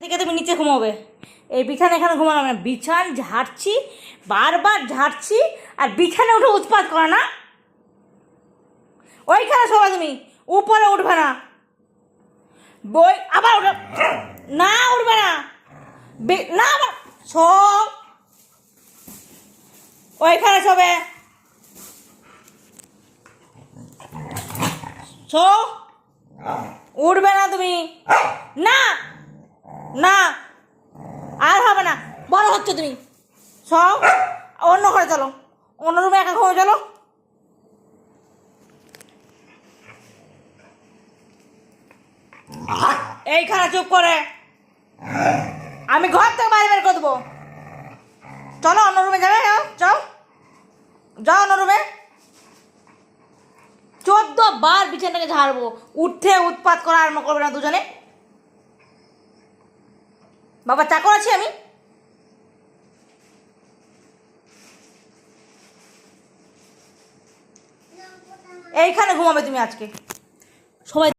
থেকে তুমি নিচে ঘুমাবে। এই বিছানা এখানে ঘুমানো না। বিছান ঝাড়ছি, বারবার ঝাড়ছি, আর বিছানে উঠে উৎপাত করে না। ওইখানে শোবা তুমি, উপরে উঠবে না। বই, আবার উঠে। না উঠবে না। না সব ওইখানে শো উঠবে না তুমি। না। না, আর হবে না। বড় হচ্ছে তুমি। সব অন্য ঘরে চলো। অন্য রুমে একা ঘরে চলো। এই এইখানে চুপ করে। আমি ঘর থেকে বাইরে বের করে দেবো। চলো অন্য রুমে যাবে, যাও যাও। যাও অন্য রুমে। চোদ্দ বার বিছানাটাকে ঝাড়বো। উঠে উৎপাত করা আরম্ভ করবে না দুজনে। বাবা চাকর আছি আমি। এইখানে ঘুমাবে তুমি আজকে। সবাই